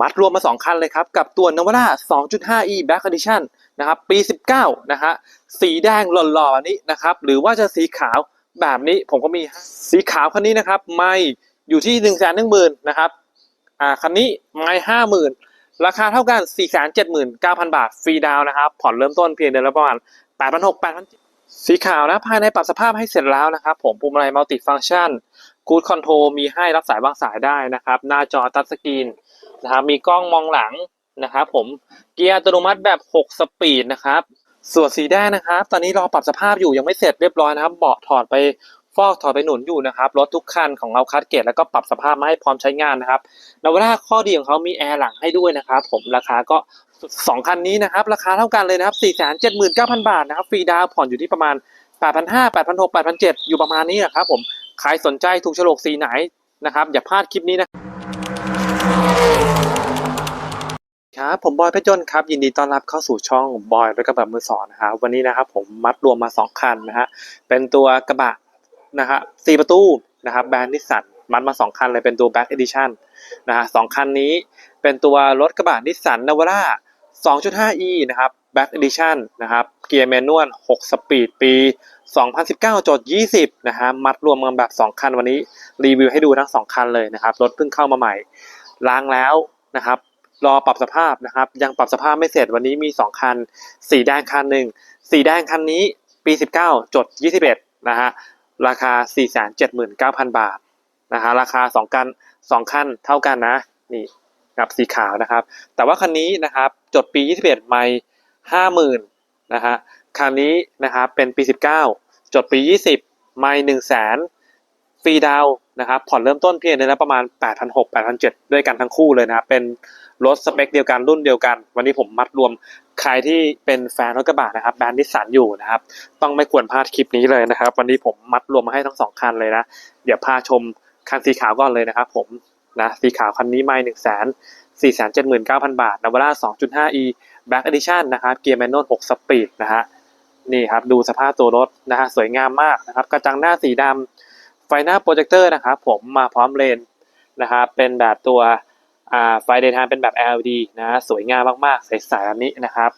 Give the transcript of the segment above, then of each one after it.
มัดรวมมา 2 คันเลยครับ กับตัวนวร่า 2.5e Black Edition นะครับปี 19 นะฮะสีแดงหล่อๆอันนี้นะครับ หรือว่าจะสีขาวแบบนี้ผมก็มีสีขาวคันนี้นะครับ ไม่อยู่ที่ 1 1 0 0 0 0นะครับอ่าคันนี้ไม่ห้าหมื่นราคาเท่ากัน 4 7 9 0 0 0 บาทฟรีดาวนะครับ ผ่อนเริ่มต้นเพียงเดือนละประมาณ 8,600 8,700สีขาวนะภายในปรับสภาพให้เสร็จแล้วนะครับ ผมปุ่มอะไรมัลติฟัง c t ชันกูดคอนโทรมีให้รับสายวางสายได้นะครับ หน้าจอทัชสกรีน นะครับมีกล้องมองหลังนะครับผมเกียร์อัตโนมัติแบบ 6 สปีดนะครับ ส่วนสีแดงนะครับ ตอนนี้รอปรับสภาพอยู่ยังไม่เสร็จเรียบร้อยนะครับ เบาะถอดไปฟอกถอดไปหนุนอยู่นะครับรถทุกคันของเราคัดเกรดแล้วก็ปรับสภาพมาให้พร้อมใช้งานนะครับนวราข้อดีของเขามีแอร์หลังให้ด้วยนะครับ ผมราคาก็สองคันนี้นะครับ ราคาเท่ากันเลยนะครับ 4 7 9 0 0 0 บาทนะครับฟรีดาวผ่อนอยู่ที่ประมาณ 8,500 8,600 8,700 อยู่ประมาณนี้นะครับผมใครสนใจถูกโฉลกสีไหนนะครับ อย่าพลาดคลิปนี้นะ ครับผมบอยเพชรยนต์ครับยินดีต้อนรับเข้าสู่ช่องบอยรถกระบะมือสองนะครับวันนี้นะครับผมมัดรวมมา 2 คันนะฮะเป็นตัวกระบะนะฮะสี่ประตูนะครับแบรนด์นิสสันมัดมา 2 คันเลยเป็นตัว Black Edition นะฮะสองคันนี้เป็นตัวรถกระบะนิสสันนาวาร่า 2.5e นะครับ Black Edition นะครับเกียร์แมนนวล 6 สปีด ปี 2019จด20นะฮะมัดรวมกันแบบ 2 คันวันนี้รีวิวให้ดูทั้ง 2 คันเลยนะครับรถเพิ่งเข้ามาใหม่ล้างแล้วนะครับ รอปรับสภาพนะครับ ยังปรับสภาพไม่เสร็จวันนี้มี 2 คัน สีแดงคันหนึ่งสีแดงคันนี้ปี 19 จด 21 นะฮะราคา 479,000 บาทนะฮะราคา2กัน 2 คันเท่ากันนะนี่กับสีขาวนะครับ แต่ว่าคันนี้นะครับจดปี 21 ไม่50,000นะฮะคันนี้นะครับเป็นปี 19 จดปี 20 ไม่1 0 0 0 0แสน รีดาวนะครับผ่อนเริ่มต้นเพียงเดือนละประมาณ 8,600 8,700 ด้วยกันทั้งคู่เลยนะครับเป็นรถสเปคเดียวกันรุ่นเดียวกัน วันนี้ผมมัดรวมใครที่เป็นแฟนรถกระบะนะครับแบรนด์นิสสันอยู่นะครับ ต้องไม่ควรพลาดคลิปนี้เลยนะครับ วันนี้ผมมัดรวมมาให้ทั้งสองคันเลยนะ เดี๋ยวพาชมคันสีขาวก่อนเลยนะครับ ผมนะสีขาวคันนี้ไม่หนึ่งแสนสี่แสนเจ็ดหมื่นเก้าพันบาทนาวาร่าสองจุดห้า e Black Edition นะครับเกียร์แมนนวลหกสปีดนะฮะนี่ครับดูสภาพตัวรถนะฮะสวยงามมากนะครับ กระจังหน้าสีดำ ไฟหน้าโปรเจคเตอร์นะครับผมมาพร้อมเลนนะครับเป็นแบบตัวไฟเดย์ไทม์เป็นแบบ LED นะสวยงามมากๆ ใสๆแบบนี้นะครับ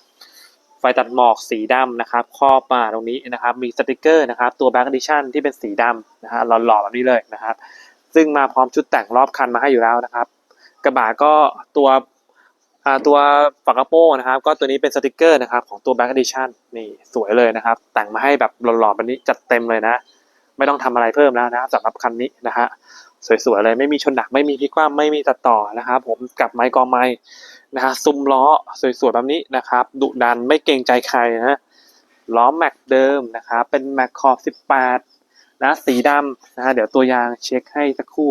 ไฟตัดหมอกสีดำนะครับครอบมาตรงนี้นะครับมีสติกเกอร์นะครับตัว Black Edition ที่เป็นสีดำนะฮะหล่อๆแบบนี้เลยนะครับ ซึ่งมาพร้อมชุดแต่งรอบคันมาให้อยู่แล้วนะครับ กระบะก็ตัวตัวฝากระโปรงนะครับ ก็ตัวนี้เป็นสติกเกอร์นะครับของตัว Black Edition นี่สวยเลยนะครับ แต่งมาให้แบบหล่อๆแบบนี้จัดเต็มเลยนะ ไม่ต้องทำอะไรเพิ่มแล้วนะสำหรับคันนี้นะฮะสวยๆเลยไม่มีชนหนักไม่มีพลิกคว่ำไม่มีตัดต่อนะครับผมกับไม้กองไม้นะฮะซุ้มล้อสวยๆแบบนี้นะครับดุดันไม่เกรงใจใครนะล้อแม็กเดิมนะครับเป็นแม็กขอบ18นะสีดำนะฮะเดี๋ยวตัวยางเช็คให้สักครู่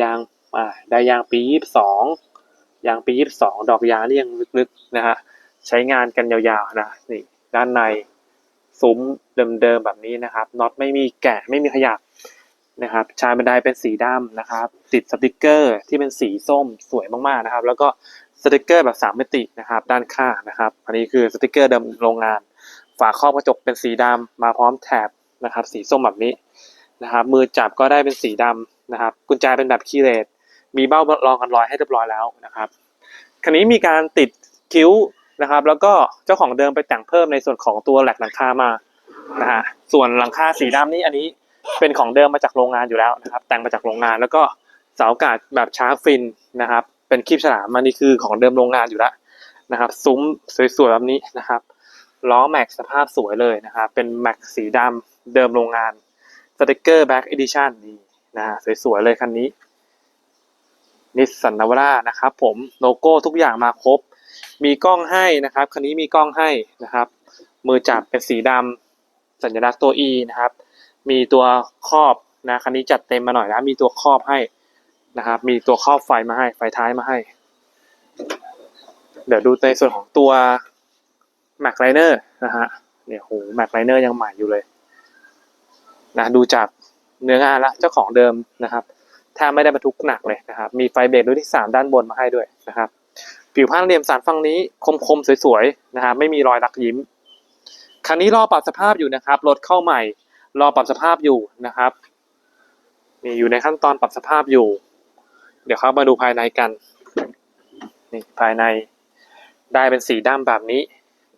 ยางอ่าได้ยางปี22ยางปี22ดอกยางนี่ยังลึกๆนะฮะใช้งานกันยาวๆนะนี่ด้านใน ซุ้มเดิมๆแบบนี้นะครับน็อตไม่มีแกะไม่มีขยับนะครับชายบันไดเป็นสีดำนะครับ ติดสติกเกอร์ที่เป็นสีส้มสวยมากๆนะครับ แล้วก็สติกเกอร์แบบสามมิตินะครับ ด้านข้างนะครับ อันนี้คือสติกเกอร์เดิมโรงงาน ฝาครอบกระจกเป็นสีดำมาพร้อมแถบนะครับ สีส้มแบบนี้นะครับ มือจับก็ได้เป็นสีดำนะครับ กุญแจเป็นแบบคีย์เลสมีเบ้ารองกันรอยให้เรียบร้อยแล้วนะครับคันนี้มีการติดคิ้ว นะครับ แล้วก็เจ้าของเดิมไปแต่งเพิ่มในส่วนของตัวแหลกหลังคามานะฮะส่วนหลังคาสีดำนี่อันนี้เป็นของเดิมมาจากโรงงานอยู่แล้วนะครับ แต่งมาจากโรงงานแล้วก็เสาอากาศแบบชาร์ฟฟินนะครับ เป็นคลิปฉลามมันนี่คือของเดิมโรงงานอยู่แล้วนะครับ ซุ้มสวยๆแบบนี้นะครับล้อแม็กสภาพสวยเลยนะครับเป็นแม็กสีดำเดิมโรงงานสติกเกอร์แบ็กเอดิชันนี่นะฮะสวยๆเลยคันนี้นิสสันนาวาร่านะครับผมโลโก้ทุกอย่างมาครบ มีกล้องให้นะครับคันนี้มีกล้องให้นะครับมือจับเป็นสีดำสัญลักษณ์ตัว E นะครับ มีตัวครอบนะคันนี้จัดเต็มมาหน่อยนะมีตัวครอบให้นะครับ มีตัวครอบไฟมาให้ไฟท้ายมาให้ เดี๋ยวดูในส่วนของตัว Mac Liner นะฮะเนี่ยโห Mac Liner ยังใหม่อยู่เลยนะดูจากเนื้องานละเจ้าของเดิมนะครับแทบไม่ได้บรรทุกหนักเลยนะครับ มีไฟเบรกรุ่นที่สามด้านบนมาให้ด้วยนะครับ ผิวผ้าเหลี่ยมสันฝั่งนี้คมๆสวยๆนะครับไม่มีรอยรักยิ้ม คันนี้รอปรับสภาพอยู่นะครับรถเข้าใหม่ รอปรับสภาพอยู่นะครับนี่อยู่ในขั้นตอนปรับสภาพอยู่ เดี๋ยวเข้ามาดูภายในกันนี่ภายในได้เป็นสีดำแบบนี้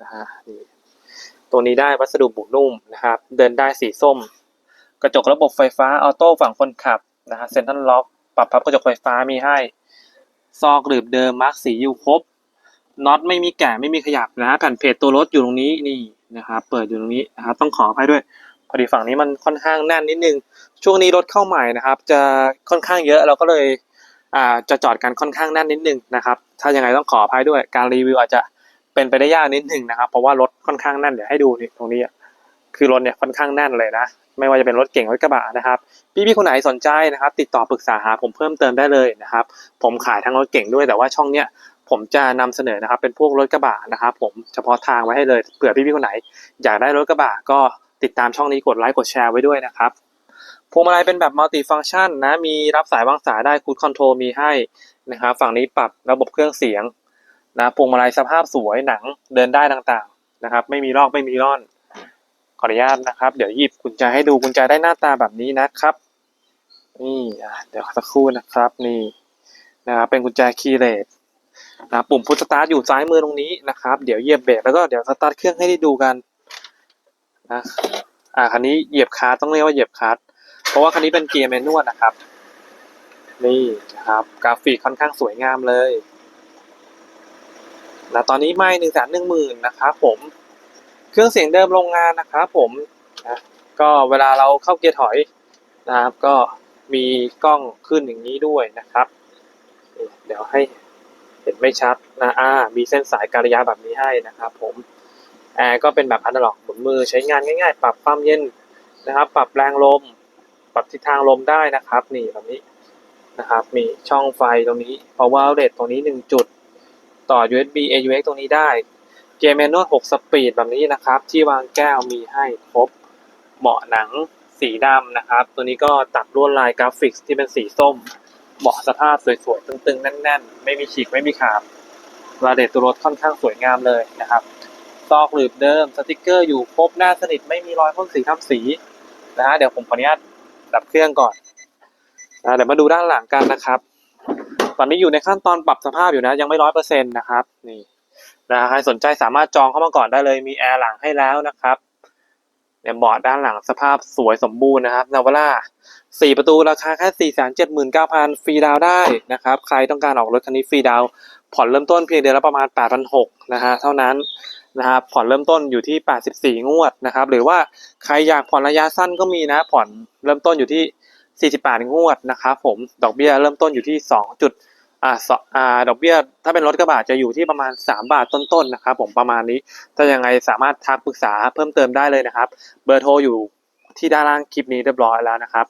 นะฮะนี่ตัวนี้ได้วัสดุบุนุ่มนะครับ เดินได้สีส้ม กระจกระบบไฟฟ้าออโต้ฝั่งคนขับนะฮะเซ็นทรัลล็อก ปรับพับกระจกไฟฟ้ามีให้ ซอกหลืบเดิมมาร์กสีอยู่ครบน็อตไม่มีแกะไม่มีขยับนะแผ่นเพจตัวรถอยู่ตรงนี้นี่นะครับเปิดอยู่ตรงนี้นะครับต้องขออภัยด้วย พอดีฝั่งนี้มันค่อนข้างแน่นนิดนึง ช่วงนี้รถเข้าใหม่นะครับ จะค่อนข้างเยอะเราก็เลยอ่าจะจอดกันค่อนข้างแน่นนิดนึงนะครับ ถ้ายังไงต้องขออภัยด้วย การรีวิวอาจจะเป็นไปได้ยากนิดนึงนะครับ เพราะว่ารถค่อนข้างแน่นเดี๋ยวให้ดูนี่ตรงนี้คือรถเนี่ยค่อนข้างแน่นเลยนะ ไม่ว่าจะเป็นรถเก่งรถกระบะนะครับพี่ๆคนไหนสนใจนะครับ ติดต่อปรึกษาหาผมเพิ่มเติมได้เลยนะครับ ผมขายทั้งรถเก่งด้วยแต่ว่าช่องเนี้ยผมจะนำเสนอนะครับ เป็นพวกรถกระบะนะครับ ผมเฉพาะทางไว้ให้เลยเผื่อพี่ๆคนไหน อยากได้รถกระบะก็ติดตามช่องนี้กดไลค์กดแชร์ไว้ด้วยนะครับพวงมาลัยเป็นแบบมัลติฟัง c t ชันนะมีรับสายวางสายได้คูดคอนโทรลมีให้นะครับฝั่งนี้ปรับระบบเครื่องเสียงนะพวงมาลัยสภาพสวยหนังเดินได้ต่างๆนะครับ ไม่มีลอกไม่มีร่อน ขออนุญาตนะครับ เดี๋ยวหยิบกุญแจให้ดูกุญแจได้หน้าตาแบบนี้นะครับ นี่เดี๋ยวสักครู่นะครับ นี่นะครับเป็นกุญแจคีย์เลสนะปุ่มพุทสตาร์ทอยู่ซ้ายมือตรงนี้นะครับ เดี๋ยวเหยียบเบรกแล้วก็เดี๋ยวสตาร์ทเครื่องให้ได้ดูกันนะอ่าคันนี้เหยียบคลัสต้องเรียกว่าเหยียบคลัสเพราะว่าคันนี้เป็นเกียร์แมนนวลนะครับ นี่นะครับ กราฟิกค่อนข้างสวยงามเลยนะตอนนี้ไม่หนึ่งแสนหนึ่งหมื่นนะครับผม เครื่องเสียงเดิมโรงงานนะครับผมนะก็เวลาเราเข้าเกียร์ถอยนะครับ ก็มีกล้องขึ้นอย่างนี้ด้วยนะครับ เดี๋ยวให้เห็นไม่ชัดนะอ่ามีเส้นสายการระยะแบบนี้ให้นะครับ ผมแอร์ก็เป็นแบบอนาล็อกหมุนมือใช้งานง่าย ๆ ปรับความเย็นนะครับ ปรับแรงลม ปรับทิศทางลมได้นะครับ นี่แบบนี้นะครับ มีช่องไฟตรงนี้ power outlet ตรงนี้หนึ่งจุด ต่อ USB AUX ตรงนี้ได้ เกียร์แมนนวล6สปีดแบบนี้นะครับ ที่วางแก้วมีให้ครบเบาะหนังสีดำนะครับ ตัวนี้ก็ตัดลวดลายกราฟิกที่เป็นสีส้มเบาะสภาพสวยๆ ตึงๆ แน่นๆ ไม่มีฉีกไม่มีขาดราเอียดตัวรถค่อนข้างสวยงามเลยนะครับซอกหลืบเดิมสติกเกอร์อยู่ครบหน้าสนิทไม่มีรอยพ่นสีทำสีนะฮะเดี๋ยวผมขออนุญาตดับเครื่องก่อนนะเดี๋ยวมาดูด้านหลังกันนะครับ ตอนนี้อยู่ในขั้นตอนปรับสภาพอยู่นะ ยังไม่ร้อยเปอร์เซ็นต์นะครับ นี่ นะใครสนใจสามารถจองเข้ามาก่อนได้เลยมีแอร์หลังให้แล้วนะครับเนี่ยเบาะด้านหลังสภาพสวยสมบูรณ์นะครับนาวาร่าสี่ประตูราคาแค่สี่แสนเจ็ดหมื่นเก้าพันฟรีดาวได้นะครับ ใครต้องการออกรถคันนี้ฟรีดาวผ่อนเริ่มต้นเพียงเดือนละประมาณแปดพันหกนะฮะเท่านั้นนะครับผ่อนเริ่มต้นอยู่ที่แปดสิบสี่งวดนะครับ หรือว่าใครอยากผ่อนระยะสั้นก็มีนะ ผ่อนเริ่มต้นอยู่ที่สี่สิบแปดงวดนะครับผมดอกเบี้ยเริ่มต้นอยู่ที่สองจุด อ่าสอ่าดอกเบี้ยถ้าเป็นรถกระบะจะอยู่ที่ประมาณ 3 บาทต้นๆนะครับผมประมาณนี้ถ้ายังไงสามารถทักปรึกษาเพิ่มเติมได้เลยนะครับ เบอร์โทรอยู่ที่ด้านล่างคลิปนี้เรียบร้อยแล้วนะครับ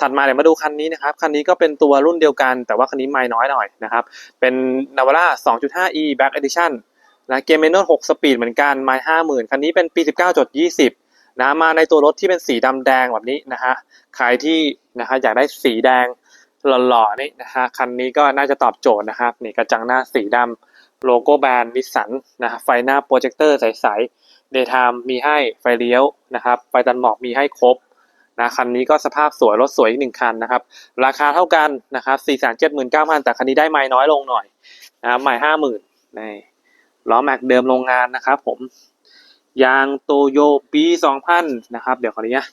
ถัดมาเดี๋ยวมาดูคันนี้นะครับ คันนี้ก็เป็นตัวรุ่นเดียวกัน แต่ว่าคันนี้ไม่น้อยหน่อยนะครับ เป็น Navara 2.5e Back Edition นะเกมเมนน6สปีดเหมือนกันไม้50,000 คันนี้เป็นปี 19.20นะมาในตัวรถที่เป็นสีดำแดงแบบนี้นะฮะใครที่นะฮะอยากได้สีแดง หล่อๆนี่นะฮะคันนี้ก็น่าจะตอบโจทย์นะครับนี่กระจังหน้าสีดำโลโก้แบรนด์นิสสันนะไฟหน้าโปรเจคเตอร์ใสๆเดย์ไทม์มีให้ไฟเลี้ยวนะครับไฟตันหมอกมีให้ครบนะคันนี้ก็สภาพสวยรถสวยอีกหนึ่งคันนะครับ ราคาเท่ากันนะครับ4 7 9 0 0 0แต่คันนี้ได้ไม้น้อยลงหน่อยนะครับไม้ห้าหมื่นนี่ล้อแม็กเดิมโรงงานนะครับผมยางโตโยปี2000นะครับ เดี๋ยวขออนุญาต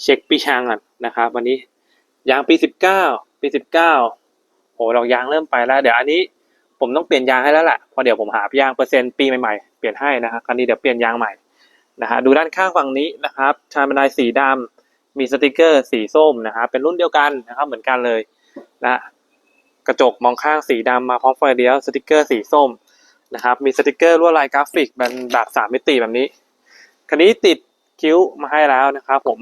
เช็คปีชางก่อนนะครับ วันนี้ยางปี19 ปี19โอ้ดอกยางเริ่มไปแล้ว เดี๋ยวอันนี้ผมต้องเปลี่ยนยางให้แล้วแหละเพราะเดี๋ยวผมหายางเปอร์เซ็นต์ปีใหม่ๆ เปลี่ยนให้นะครับคันนี้เดี๋ยวเปลี่ยนยางใหม่นะฮะดูด้านข้างฝั่งนี้นะครับชานบันไดสีดำมีสติกเกอร์สีส้มนะครับเป็นรุ่นเดียวกันนะครับเหมือนกันเลยนะกระจกมองข้างสีดำมาพร้อมไฟเลี้ยวสติกเกอร์สีส้มนะครับมีสติกเกอร์ลวดลายกราฟิกเป็นแบบสามมิติแบบนี้คันนี้ติดคิ้วมาให้แล้วนะครับผม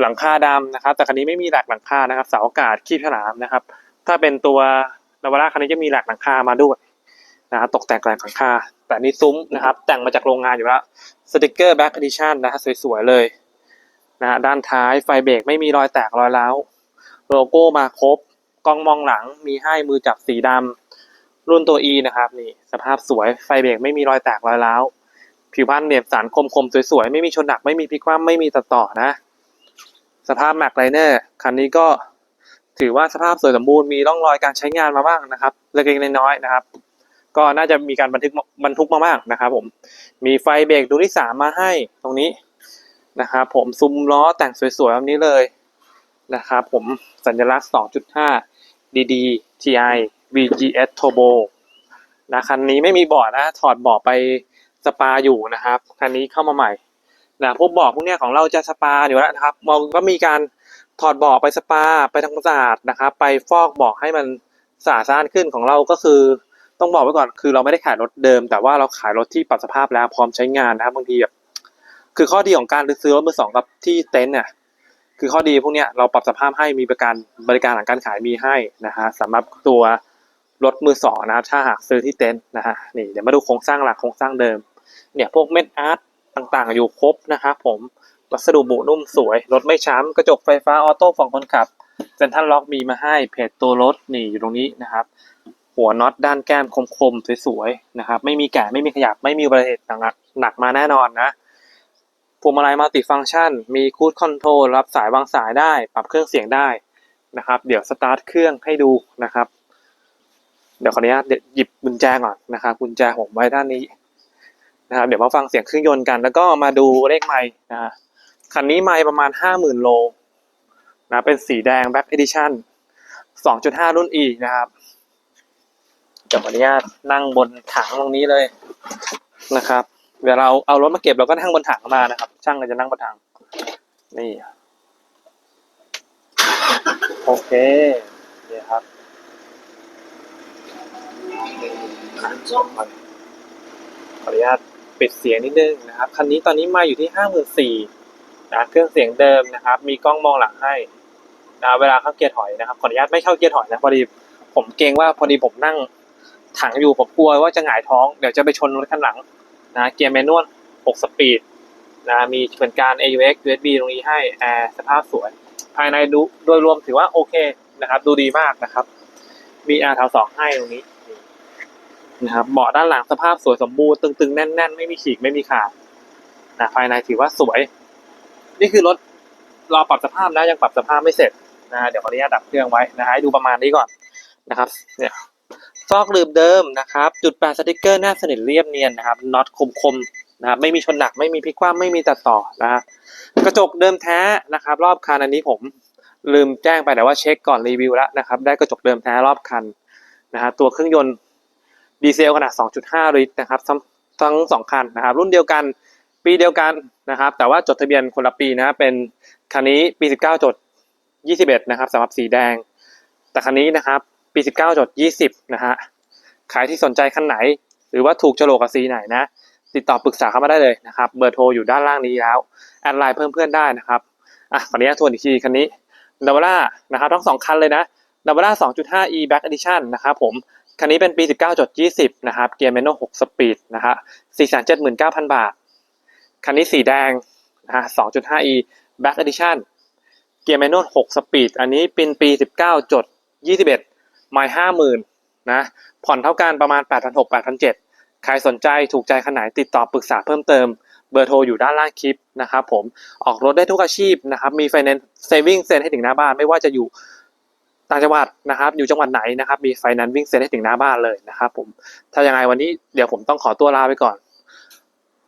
หลังคาดำนะครับ แต่คันนี้ไม่มีหลักหลังคานะครับเสาอากาศคีบฉลามนะครับ ถ้าเป็นตัวนาวาร่าคันนี้จะมีหลักหลังคามาด้วยนะครับตกแต่งหลกหลังคา แต่นี่ซุ้มนะครับ แต่งมาจากโรงงานอยู่แล้วสติกเกอร์แบ็กอดิชั่นนะฮะสวยๆเลยนะฮะด้านท้ายไฟเบรกไม่มีรอยแตกรอยร้าวโลโก้มาครบกล้องมองหลังมีให้มือจับสีดำรุ่นตัว E นะครับนี่สภาพสวยไฟเบรกไม่มีรอยแตกรอยร้าวผิวพรรณเหนียบสันคมๆสวยๆไม่มีชนหนักไม่มีพิกคว่ำไม่มีตัดต่อนะ สภาพแม็กไลเนอร์คันนี้ก็ถือว่าสภาพสวยสมบูรณ์มีร่องรอยการใช้งานมาบ้างนะครับ เล็กๆน้อยๆนะครับ ก็น่าจะมีการบันทึกบรรทุกมามากนะครับ ผม มีไฟเบรกดวงที่สามมาให้ตรงนี้นะครับผมซุ้มล้อแต่งสวยๆแบบนี้เลยนะครับผมสัญลักษณ์ 2.5 DD TI VGS Turbo นะคันนี้ไม่มีเบาะนะถอดเบาะไปสปาอยู่นะครับ คันนี้เข้ามาใหม่ นะพวกบาะพวกเนี้ยของเราจะสปาอยู่แล้วนะครับเราก็มีการถอดเบาะไปสปาไปทำความสะอาดนะครับ ไปฟอกเบาะให้มันสะอาดสะอ้านขึ้นของเราก็คือต้องบอกไว้ก่อนคือเราไม่ได้ขายรถเดิม แต่ว่าเราขายรถที่ปรับสภาพแล้วพร้อมใช้งานนะครับบางทีแบบคือข้อดีของการซื้อรถมือสองกับที่เต็นท์เนี่ยคือข้อดีพวกเนี้ยเราปรับสภาพให้มีบริการบริการหลังการขายมีให้นะฮะสำหรับตัวรถมือสองนะครับถ้าหากซื้อที่เต็นท์นะฮะนี่เดี๋ยวมาดูโครงสร้างหลักโครงสร้างเดิมเนี่ยพวกเม็ดอาร์ต ต่างๆ อยู่ครบนะครับผมวัสดุบุนุ่มสวย รถไม่ช้ำกระจกไฟฟ้าออโต้ฝั่งคนขับเซ็นทรัลล็อกมีมาให้เพจตัวรถนี่อยู่ตรงนี้นะครับ หัวน็อตด้านแก้มคมๆสวยๆนะครับ ไม่มีแกะไม่มีขยับไม่มีอุบัติเหตุหนักหนักมาแน่นอนนะพวงมาลัยมัลติฟังก์ชัน มีคูดคอนโทรลรับสายวางสายได้ ปรับเครื่องเสียงได้นะครับ เดี๋ยวสตาร์ทเครื่องให้ดูนะครับ เดี๋ยวขออนุญาตหยิบกุญแจก่อนนะครับกุญแจผมไว้ด้านนี้ นะครับเดี๋ยวมาฟังเสียงเครื่องยนต์กัน แล้วก็มาดูเลขไมล์นะคันนี้ไมล์ประมาณห้าหมื่นโลนะเป็นสีแดง Black Edition 2.5 รุ่น E นะครับเดี๋ยวขออนุญาตนั่งบนถังตรงนี้เลยนะครับ เวลาเราเอารถมาเก็บเราก็นั่งบนถังมานะครับ ช่างก็จะนั่งบนถังนี่โอเคนี่ครับขออนุญาต ปิดเสียงนิดนึงนะครับ คันนี้ตอนนี้มาอยู่ที่ห้าหมื่นสี่นะเครื่องเสียงเดิมนะครับ มีกล้องมองหลังให้นะเวลาเข้าเกียร์ถอยนะครับขออนุญาตไม่เข้าเกียร์ถอยนะพอดีผมเกรงว่าพอดีผมนั่งถังอยู่ผมกลัวว่าจะหงายท้องเดี๋ยวจะไปชนรถข้างหลังนะเกียร์แมนนวล6สปีดนะมีเหมือนการ AUX USB ตรงนี้ให้แอร์สภาพสวย ภายในดูโดยรวมถือว่าโอเคนะครับ ดูดีมากนะครับ มีแอร์แถวสองให้ตรงนี้ นะครับเบาะด้านหลังสภาพสวยสมบูรณ์ตึงๆ แน่น ๆ ไม่มีฉีกไม่มีขาดนะภายในถือว่าสวย นี่คือรถรอปรับสภาพนะยังปรับสภาพไม่เสร็จนะเดี๋ยวขออนุญาตดับเครื่องไว้นะฮะดูประมาณนี้ก่อนนะครับเนี่ยซอกลืบเดิมนะครับ จุดแปะสติกเกอร์หน้าสนิทเรียบเนียนนะครับน็อตคมๆนะครับไม่มีชนหนักไม่มีพลิกคว่ำไม่มีตัดต่อนะฮะกระจกเดิมแท้นะครับ รอบคันอันนี้ผมลืมแจ้งไปแต่ว่าเช็คก่อนรีวิวแล้วนะครับ ได้กระจกเดิมแท้รอบคันนะฮะตัวเครื่องยนต์ ดีเซลขนาด 2.5 ลิตรนะครับทั้งทั้งสองคันนะครับ รุ่นเดียวกันปีเดียวกันนะครับ แต่ว่าจดทะเบียนคนละปีนะเป็นคันนี้ปี 19 จด 21 นะครับสำหรับสีแดง แต่คันนี้นะครับ ปี 19 จด 20 นะฮะใครที่สนใจคันไหน หรือว่าถูกโฉลกกับสีไหนนะ ติดต่อปรึกษาเข้ามาได้เลยนะครับเบอร์โทรอยู่ด้านล่างนี้แล้วแอดไลน์เพิ่มเพื่อนได้นะครับอะขออนุญาตทวนอีกทีคันนี้ดาวล่านะครับทั้งสองคันเลยนะดาวล่า2.5 e back edition นะครับผม คันนี้เป็นปี 19จด20 นะครับ เกียร์แมนโน6สปีดนะฮะ479,000 บาท คันนี้สีแดงนะฮะ 2.5e back edition เกียร์แมนโน6สปีด อันนี้เป็นปี 19จด21 ไมล์50,000 นะ ผ่อนเท่ากันประมาณ 8,600 8,700 ใครสนใจถูกใจคันไหนติดต่อปรึกษาเพิ่มเติม เบอร์โทรอยู่ด้านล่างคลิปนะครับผม ออกรถได้ทุกอาชีพนะครับ มีไฟแนนซ์เซวิ่งเซ็นให้ถึงหน้าบ้าน ไม่ว่าจะอยู่ ต่างจังหวัดนะครับ อยู่จังหวัดไหนนะครับ มีไฟนั้นวิ่งเซ็นให้ถึงหน้าบ้านเลยนะครับ ผม ถ้ายังไงวันนี้เดี๋ยวผมต้องขอตัวลาไปก่อน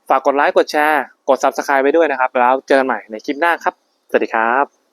ฝากกดไลค์ กดแชร์ กด Subscribe ไว้ด้วยนะครับ แล้วเจอกันใหม่ในคลิปหน้าครับ สวัสดีครับ